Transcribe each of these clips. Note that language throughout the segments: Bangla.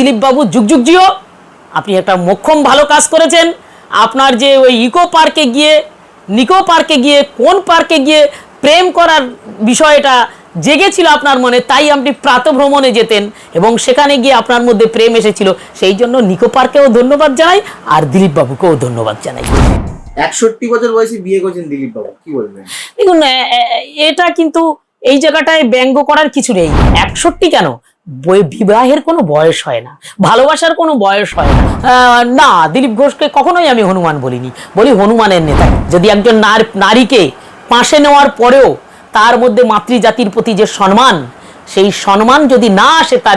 দিলীপ বাবু যুগ যুগ জিও। আপনি একটা মোক্ষম ভালো কাজ করেছেন। আপনার যে ওই ইকো পার্কে গিয়ে নিকো পার্কে গিয়ে কোন পার্কে গিয়ে প্রেম করার বিষয়টা জেগেছিল আপনার মনে তাই আপনি প্রাতভ্রমণে যেতেন এবং সেখানে গিয়ে আপনার মধ্যে প্রেম এসেছিল। সেই জন্য নিকো পার্কেও ধন্যবাদ জানাই আর দিলীপ বাবুকেও ধন্যবাদ জানাই। একষট্টি বছর বয়সে বিয়ে করছেন দিলীপ বাবু কি বলবেন? দেখুন এটা কিন্তু এই জায়গাটায় ব্যঙ্গ করার কিছু নেই। একষট্টি কেন? বিবাহের কোনো বয়স হয় না, ভালোবাসার কোনো বয়স হয় না। না, দিলীপ ঘোষকে কখনোই আমি হনুমান বলিনি। বলি হনুমানের নেতা। যদি একজন নার- নারীকে পাশে নেওয়ার পরেও তার মধ্যে মাতৃজাতির প্রতি যে সম্মান, সেই সম্মান যদি না আসে তার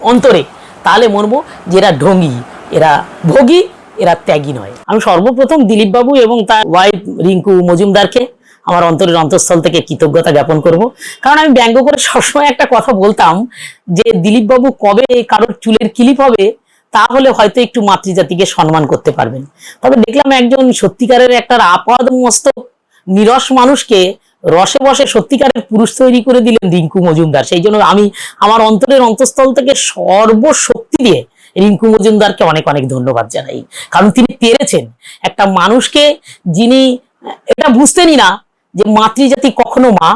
অন্তরে, তাহলে মরবো যে এরা ঢঙ্গি, এরা ভোগী, এরা ত্যাগী নয়। আমি সর্বপ্রথম দিলীপবাবু এবং তার ওয়াইফ রিঙ্কু মজুমদারকে আমার অন্তরের অন্তঃস্থল থেকে কৃতজ্ঞতা জ্ঞাপন করব। কারণ আমি ব্যঙ্গ করে সবসময় একটা কথা বলতাম যে দিলীপ বাবু কবে কারোর চুলের ক্লিপ হবে, তাহলে হয়তো একটু মাতৃজাতিকে সম্মান করতে পারবেন। তবে দেখলাম একজন সত্যিকারের একটা আপাদ মস্তক নিরস মানুষকে রসে বসে সত্যিকারের পুরুষ তৈরি করে দিলেন রিঙ্কু মজুমদার। সেই জন্য আমি আমার অন্তরের অন্তঃস্থল থেকে সর্বশক্তি দিয়ে রিঙ্কু মজুমদারকে অনেক অনেক ধন্যবাদ জানাই। কারণ তিনি পেরেছেন। একটা মানুষকে যিনি, এটা বুঝতেনই না যে মাতৃজাতি কখনো মা,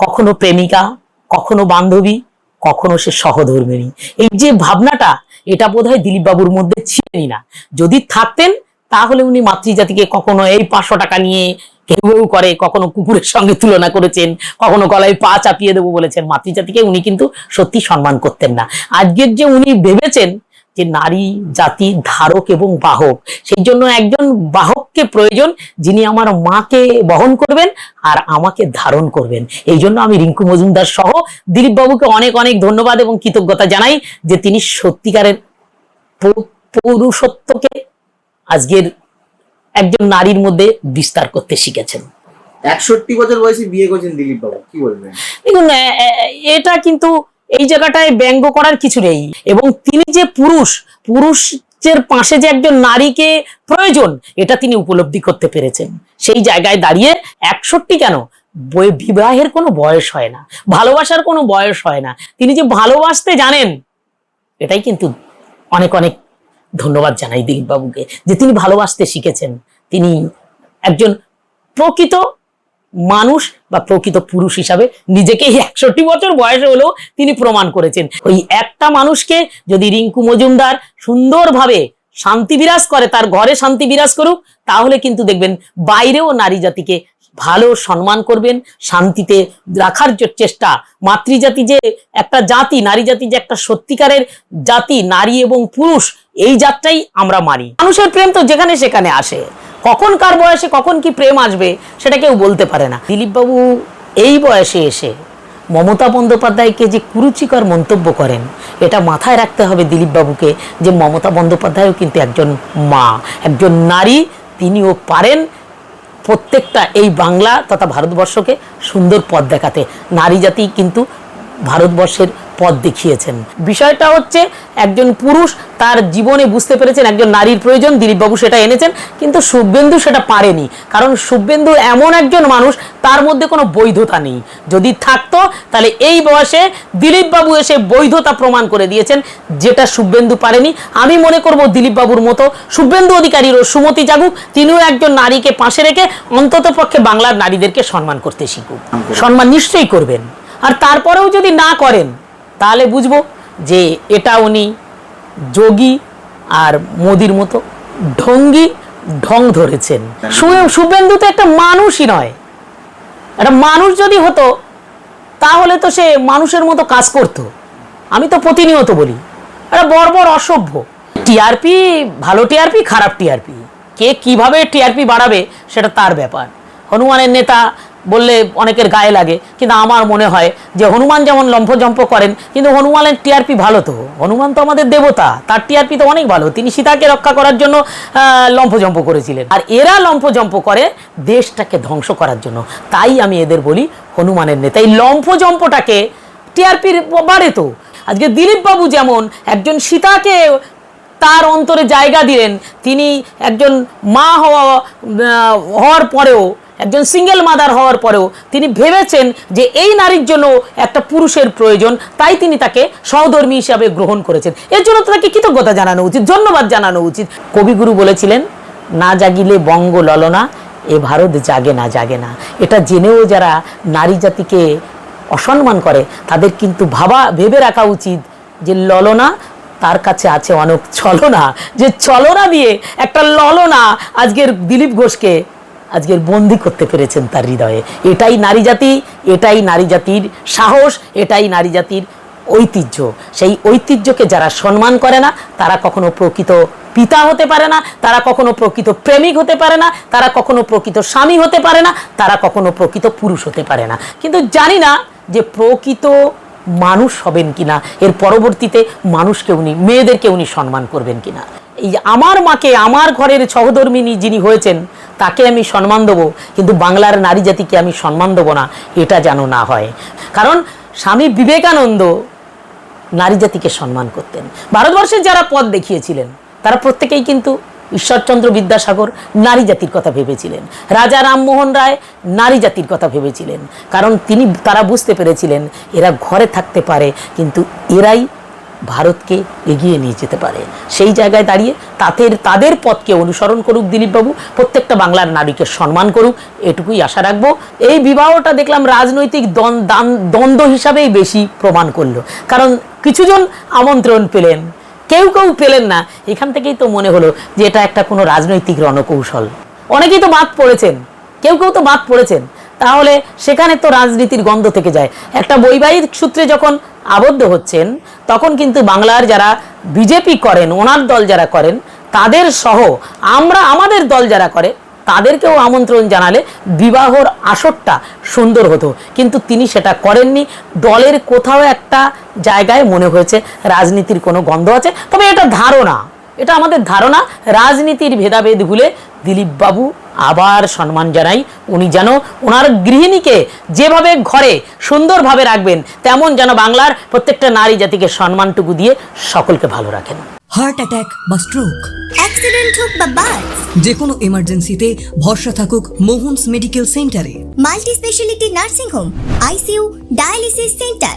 কখনো প্রেমিকা, কখনো বান্ধবী, কখনো সে সহধর্মিণী এই যে ভাবনাটা, এটা বোধহয় দিলীপ বাবুর মধ্যে ছিলেনই না। যদি থাকতেন, তাহলে উনি মাতৃজাতিকে কখনো এই পাঁচশো টাকা নিয়ে কেউ করে, কখনো কুকুরের সঙ্গে তুলনা করেছেন, কখনো গলায় পা চাপিয়ে দেবো বলেছেন। মাতৃজাতিকে উনি কিন্তু সত্যি সম্মান করতেন না। আজকের যে উনি ভেবেছেন যে নারী জাতি ধারক এবং বাহক। সেই জন্য একজন বাহককে প্রয়োজন যিনি আমার মাকে বহন করবেন আর আমাকে ধারণ করবেন। এই জন্য আমি রিঙ্কু মজুমদার সহ দিলীপ বাবুকে অনেক অনেক ধন্যবাদ এবং কৃতজ্ঞতা জানাই যে তিনি সত্যিকারের পৌরুষত্বকে আজকের একজন নারীর মধ্যে বিস্তার করতে শিখেছেন। একষট্টি বছর বয়সে বিয়ে করছেন দিলীপ বাবু কি বলবেন? দেখুন এটা কিন্তু এই জায়গাটায় ব্যঙ্গ করার কিছু নেই। এবং তিনি যে পুরুষ, পুরুষের পাশে যে একজন নারীকে প্রয়োজন, এটা তিনি উপলব্ধি করতে পেরেছেন। সেই জায়গায় দাঁড়িয়ে একষট্টি কেন? বিবাহের কোনো বয়স হয় না। ভালোবাসার কোনো বয়স হয় না। তিনি যে ভালোবাসতে জানেন, এটাই কিন্তু অনেক অনেক ধন্যবাদ জানাই দিলীপ বাবুকে যে তিনি ভালোবাসতে শিখেছেন। তিনি একজন প্রকৃত মানুষ বা প্রকৃত পুরুষ হিসাবে নিজেকে একষট্টি বছর বয়সে হলেও তিনি প্রমাণ করেছেন। ওই একটা মানুষকে যদি রিঙ্কু মজুমদার সুন্দরভাবে শান্তি বিরাজ করে, তার ঘরে শান্তি বিরাজ করুক, তাহলে কিন্তু দেখবেন বাইরেও নারী জাতিকে ভালো সম্মান করবেন, শান্তিতে রাখার চেষ্টা, মাতৃজাতি যে একটা জাতি, নারী জাতি যে একটা সত্যিকারের জাতি, নারী এবং পুরুষ, এই জাতটাই আমরা মানি। মানুষের প্রেম তো যেখানে সেখানে আসে। কখন কার বয়সে, কখন কি প্রেম আসবে, সেটা কেউ বলতে পারে না। দিলীপবাবু এই বয়সে এসে মমতা বন্দ্যোপাধ্যায়কে যে কুরুচিকর মন্তব্য করেন, এটা মাথায় রাখতে হবে দিলীপবাবুকে যে মমতা বন্দ্যোপাধ্যায়ও কিন্তু একজন মা, একজন নারী, তিনিও পারেন প্রত্যেকটা এই বাংলা তথা ভারতবর্ষকে সুন্দর পথ দেখাতে। নারী জাতি কিন্তু ভারতবর্ষের পথ দেখিয়েছেন। বিষয়টা হচ্ছে একজন পুরুষ তার জীবনে বুঝতে পেরেছেন একজন নারীর প্রয়োজন, দিলীপবাবু সেটা এনেছেন, কিন্তু শুভেন্দু সেটা পারেনি। কারণ শুভেন্দু এমন একজন মানুষ, তার মধ্যে কোনো বৈধতা নেই। যদি থাকতো, তাহলে এই বয়সে দিলীপবাবু এসে বৈধতা প্রমাণ করে দিয়েছেন, যেটা শুভেন্দু পারেনি। আমি মনে করব দিলীপবাবুর মতো শুভেন্দু অধিকারীরও সুমতি জাগুক, তিনিও একজন নারীকে পাশে রেখে অন্তত পক্ষে বাংলার নারীদেরকে সম্মান করতে শিখুক। সম্মান নিশ্চয়ই করবেন। আর তারপরেও যদি না করেন, তাহলে বুঝব যে এটা উনি যোগী আর মোদির মতো ঢঙ্গি ঢং ধরেছেন। শুভেন্দু তো একটা মানুষই নয়। একটা মানুষ যদি হতো, তাহলে তো সে মানুষের মতো কাজ করতো। আমি তো প্রতিনিয়ত বলি, একটা বর্বর অসভ্য। টিআরপি ভালো টিআরপি খারাপ টিআরপি কে কীভাবে টিআরপি বাড়াবে, সেটা তার ব্যাপার। হনুমানের নেতা বললে অনেকের গায়ে লাগে, কিন্তু আমার মনে হয় যে হনুমান যেমন লম্ফজম্প করেন, কিন্তু হনুমানের টিআরপি ভালো তো। হনুমান তো আমাদের দেবতা, তার টিআরপি তো অনেক ভালো। তিনি সীতাকে রক্ষা করার জন্য লম্ফজম্প করেছিলেন। আর এরা লম্ফজম্প করে দেশটাকে ধ্বংস করার জন্য। তাই আমি এদের বলি হনুমানের নেতা। এই লম্ফজম্পটাকে টিআরপির বাড়ে তো। আজকে দিলীপ বাবু যেমন একজন সীতাকে তার অন্তরে জায়গা দিলেন, তিনি একজন মা হওয়া হওয়ার পরেও একজন সিঙ্গেল মাদার হওয়ার পরেও তিনি ভেবেছেন যে এই নারীর জন্য একটা পুরুষের প্রয়োজন, তাই তিনি তাকে সহধর্মী হিসাবে গ্রহণ করেছেন। এর জন্য তাকে কৃতজ্ঞতা জানানো উচিত, ধন্যবাদ জানানো উচিত। কবিগুরু বলেছিলেন, না জাগিলে বঙ্গ ললনা এ ভারত জাগে না জাগে না। এটা জেনেও যারা নারী জাতিকে অসম্মান করে, তাদের কিন্তু ভাবা, ভেবে রাখা উচিত যে ললনা, তার কাছে আছে অনেক ছলনা। যে ছলনা দিয়ে একটা ললনা, আজকের দিলীপ ঘোষকে আজকের বন্দি করতে পেরেছেন তার হৃদয়ে। এটাই নারী জাতি, এটাই নারী জাতির সাহস, এটাই নারী জাতির ঐতিহ্য। সেই ঐতিহ্যকে যারা সম্মান করে না, তারা কখনো প্রকৃত পিতা হতে পারে না, তারা কখনো প্রকৃত প্রেমিক হতে পারে না, তারা কখনো প্রকৃত স্বামী হতে পারে না, তারা কখনো প্রকৃত পুরুষ হতে পারে না। কিন্তু জানি না যে প্রকৃত মানুষ হবেন কিনা, এর পরবর্তীতে মানুষকে উনি, মেয়েদেরকে উনি সম্মান করবেন কিনা। এই আমার মাকে, আমার ঘরের সহধর্মিনী যিনি হয়েছেন, তাকে আমি সম্মান দেবো। কিন্তু বাংলার নারী জাতিকে আমি সম্মান দেবো না, এটা যেন না হয়। কারণ স্বামী বিবেকানন্দ নারী জাতিকে সম্মান করতেন। ভারতবর্ষের যারা পথ দেখিয়েছিলেন, তারা প্রত্যেকেই কিন্তু ঈশ্বরচন্দ্র বিদ্যাসাগর নারী জাতির কথা ভেবেছিলেন। রাজা রামমোহন রায় নারী জাতির কথা ভেবেছিলেন। কারণ তিনি, তারা বুঝতে পেরেছিলেন, এরা ঘরে থাকতে পারে, কিন্তু এরাই ভারতকে এগিয়ে নিয়ে যেতে পারে। সেই জায়গায় দাঁড়িয়ে তাদের তাদের পথকে অনুসরণ করুক দিলীপবাবু, প্রত্যেকটা বাংলার নারীকে সম্মান করুক, এটুকুই আশা রাখব। এই বিবাহটা দেখলাম রাজনৈতিক দ্বন্দ্ব হিসাবেই বেশি প্রমাণ করল। কারণ কিছুজন আমন্ত্রণ পেলেন, কেউ কেউ পেলেন না। এখান থেকেই তো মনে হলো যে এটা একটা কোনো রাজনৈতিক রণকৌশল। অনেকেই তো বাদ পড়েছেন, কেউ কেউ তো বাদ পড়েছেন। তাহলে সেখানে তো রাজনীতির গন্ধ থেকে যায়। একটা বৈবাহিক সূত্রে যখন আবদ্ধ হচ্ছেন, তখন কিন্তু বাংলার যারা বিজেপি করেন, ওনার দল যারা করেন, তাদের সহ আমরা, আমাদের দল যারা করে, তাদেরকেও আমন্ত্রণ জানালে বিবাহর আসরটা সুন্দর হতো। কিন্তু তিনি সেটা করেননি। দলের কোথাও একটা জায়গায় মনে হয়েছে, রাজনীতির কোনো গন্ধ আছে। তবে এটা ধারণা। এটা আমাদের ধারণা। রাজনীতির ভেদাভেদ ভুলে দিলীপবাবু আবার সম্মান জানাই। উনি যেন ওনার গৃহিণীকে যেভাবে ঘরে সুন্দরভাবে রাখবেন তেমন যেন বাংলার প্রত্যেকটা নারী জাতিকে সম্মানটুকু দিয়ে সকলকে ভালো রাখেন। হার্ট অ্যাটাক বা স্ট্রোক অ্যাক্সিডেন্ট হোক বা বাস যে কোনো এমার্জেন্সিতে ভরসা থাকুক মোহনস মেডিকেল সেন্টারে। Multi speciality nursing home ICU dialysis centre